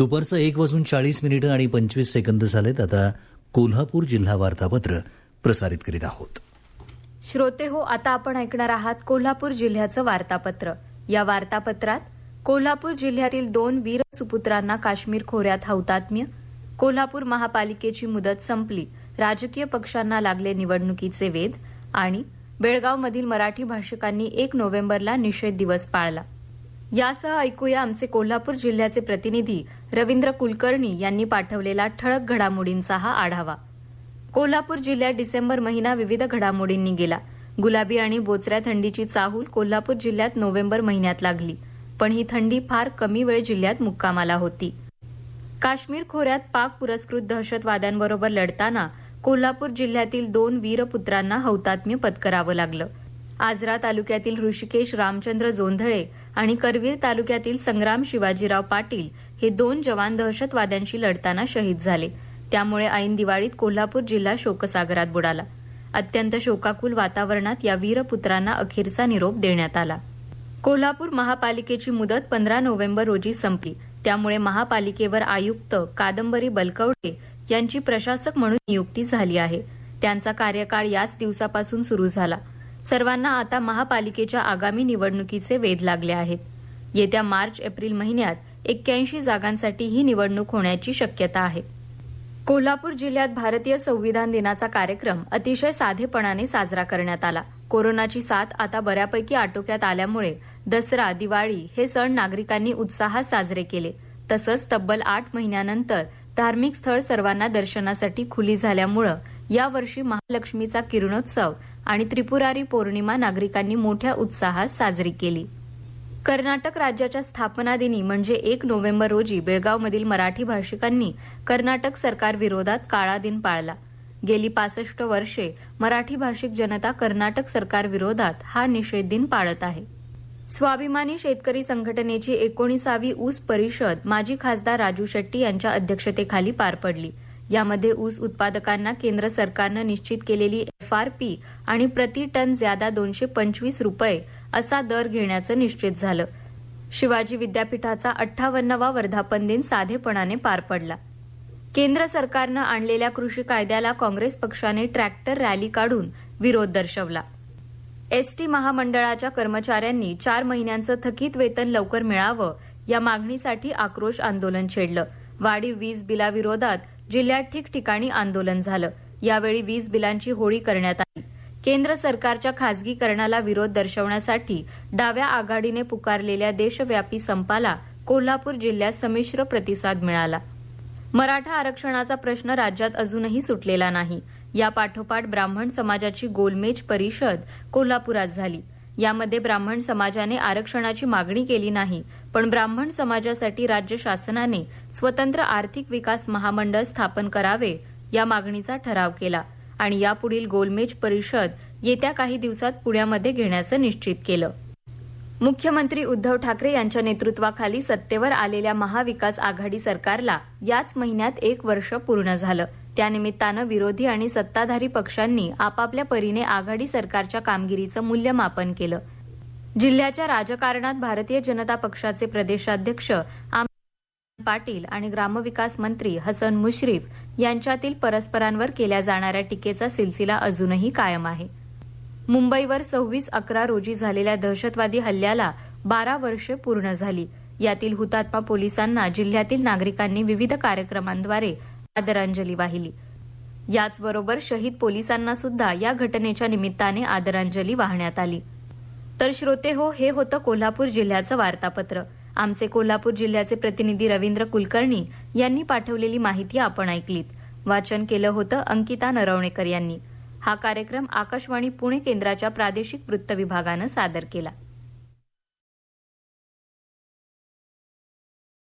दुपारचं एक वाजून चाळीस मिनिटं आणि पंचवीस सेकंद झालेत आता कोल्हापूर जिल्हा वार्तापत्र प्रसारित करीत आहोत. श्रोते हो आता आपण ऐकणार आहात कोल्हापूर जिल्ह्याचं वार्तापत्र. या वार्तापत्रात कोल्हापूर जिल्ह्यातील दोन वीर सुपुत्रांना काश्मीर खोऱ्यात हौतात्म्य कोल्हापूर महापालिकेची मुदत संपली राजकीय पक्षांना लागले निवडणुकीचे वेध आणि बेळगावमधील मराठी भाषिकांनी एक नोव्हेंबरला निषेध दिवस पाळला. यासह ऐकूया आमचे कोल्हापूर जिल्ह्याचे प्रतिनिधी रवींद्र कुलकर्णी यांनी पाठवलेला ठळक घडामोडींचा हा आढावा. कोल्हापूर जिल्ह्यात डिसेंबर महिना विविध घडामोडींनी गेला. गुलाबी आणि बोचऱ्या थंडीची चाहूल कोल्हापूर जिल्ह्यात नोव्हेंबर महिन्यात लागली पण ही थंडी फार कमी वेळ जिल्ह्यात मुक्कामाला होती. काश्मीर खोऱ्यात पाक पुरस्कृत दहशतवाद्यांबरोबर लढताना कोल्हापूर जिल्ह्यातील दोन वीरपुत्रांना हौतात्म्य पत्करावं लागलं. आजरा तालुक्यातील ऋषिकेश रामचंद्र जोंधळे आणि करवीर तालुक्यातील संग्राम शिवाजीराव पाटील हे दोन जवान दहशतवाद्यांशी लढताना शहीद झाले. त्यामुळे ऐन दिवाळीत कोल्हापूर जिल्हा शोकसागरात बुडाला. अत्यंत शोकाकुल वातावरणात या वीरपुत्रांना अखेरचा निरोप देण्यात आला. कोल्हापूर महापालिकेची मुदत पंधरा नोव्हेंबर रोजी संपली. त्यामुळे महापालिकेवर आयुक्त कादंबरी बलकवडे यांची प्रशासक म्हणून नियुक्ती झाली आहे. त्यांचा कार्यकाळ याच दिवसापासून सुरू झाला. सर्वांना आता महापालिकेच्या आगामी निवडणुकीचे वेध लागले आहेत. येत्या मार्च एप्रिल महिन्यात एक्क्याऐंशी जागांसाठी ही निवडणूक होण्याची शक्यता आहे. कोल्हापूर जिल्ह्यात भारतीय संविधान दिनाचा कार्यक्रम अतिशय साधेपणाने साजरा करण्यात आला. कोरोनाची साथ आता बऱ्यापैकी आटोक्यात आल्यामुळे दसरा दिवाळी हे सण नागरिकांनी उत्साहात साजरे केले. तसंच तब्बल आठ महिन्यानंतर धार्मिक स्थळ सर्वांना दर्शनासाठी खुली झाल्यामुळं यावर्षी महालक्ष्मीचा किरणोत्सव आणि त्रिपुरारी पौर्णिमा नागरिकांनी मोठ्या उत्साहात साजरी केली. कर्नाटक राज्याच्या स्थापना दिनी म्हणजे एक नोव्हेंबर रोजी बेळगावमधील मराठी भाषिकांनी कर्नाटक सरकार विरोधात काळा दिन पाळला. गेली पासष्ट वर्षे मराठी भाषिक जनता कर्नाटक सरकार विरोधात हा निषेध दिन पाळत आहे. स्वाभिमानी शेतकरी संघटनेची एकोणीसावी ऊस परिषद माजी खासदार राजू शेट्टी यांच्या अध्यक्षतेखाली पार पडली. यामध्ये ऊस उत्पादकांना केंद्र सरकारनं निश्चित केलेली एफआरपी आणि प्रति टन ज्यादा दोनशे पंचवीस रुपये असा दर घेण्याचं निश्चित झालं. शिवाजी विद्यापीठाचा अठ्ठावन्नवा वर्धापन दिन साधेपणाने पार पडला. केंद्र सरकारनं आणलेल्या कृषी कायद्याला काँग्रेस पक्षाने ट्रॅक्टर रॅली काढून विरोध दर्शवला. एसटी महामंडळाच्या कर्मचाऱ्यांनी चार महिन्यांचं थकीत वेतन लवकर मिळावं या मागणीसाठी आक्रोश आंदोलन छेडलं. वाढीव वीज बिलाविरोधात जिल्ह्यात ठिकठिकाणी आंदोलन झालं. यावेळी वीज बिलांची होळी करण्यात आली. केंद्र सरकारच्या खासगीकरणाला विरोध दर्शवण्यासाठी डाव्या आघाडीने पुकारलेल्या देशव्यापी संपाला कोल्हापूर जिल्ह्यात संमिश्र प्रतिसाद मिळाला. मराठा आरक्षणाचा प्रश्न राज्यात अजूनही सुटलेला नाही. या पाठोपाठ ब्राह्मण समाजाची गोलमेज परिषद कोल्हापुरात झाली. यामध्ये ब्राह्मण समाजाने आरक्षणाची मागणी केली नाही पण ब्राह्मण समाजासाठी राज्य शासनाने स्वतंत्र आर्थिक विकास महामंडळ स्थापन करावे या मागणीचा ठराव केला आणि यापुढील गोलमेज परिषद येत्या काही दिवसात पुण्यामध्ये घेण्याचं निश्चित केलं. मुख्यमंत्री उद्धव ठाकरे यांच्या नेतृत्वाखाली सत्तेवर आलेल्या महाविकास आघाडी सरकारला याच महिन्यात एक वर्ष पूर्ण झालं. त्यानिमित्तानं विरोधी आणि सत्ताधारी पक्षांनी आपापल्या परीने आघाडी सरकारच्या कामगिरीचं मूल्यमापन केलं. जिल्ह्याच्या राजकारणात भारतीय जनता पक्षाचे प्रदेशाध्यक्ष पाटील आणि ग्रामविकास मंत्री हसन मुश्रीफ यांच्यातील परस्परांवर केल्या जाणाऱ्या टीकेचा सिलसिला अजूनही कायम आहे. मुंबईवर सव्वीस अकरा रोजी झालेल्या दहशतवादी हल्ल्याला बारा वर्षे पूर्ण झाली. यातील हुतात्मा पोलिसांना जिल्ह्यातील नागरिकांनी विविध कार्यक्रमांद्वारे आदरांजली वाहिली. याचबरोबर शहीद पोलिसांना सुद्धा या घटनेच्या निमित्ताने आदरांजली वाहण्यात आली. तर श्रोते हो हे होतं कोल्हापूर जिल्ह्याचं वार्तापत्र. आमचे कोल्हापूर जिल्ह्याचे प्रतिनिधी रवींद्र कुलकर्णी यांनी पाठवलेली माहिती आपण ऐकलीत. वाचन केलं होतं अंकिता नरवणेकर यांनी. हा कार्यक्रम आकाशवाणी पुणे केंद्राच्या प्रादेशिक वृत्त विभागानं सादर केला.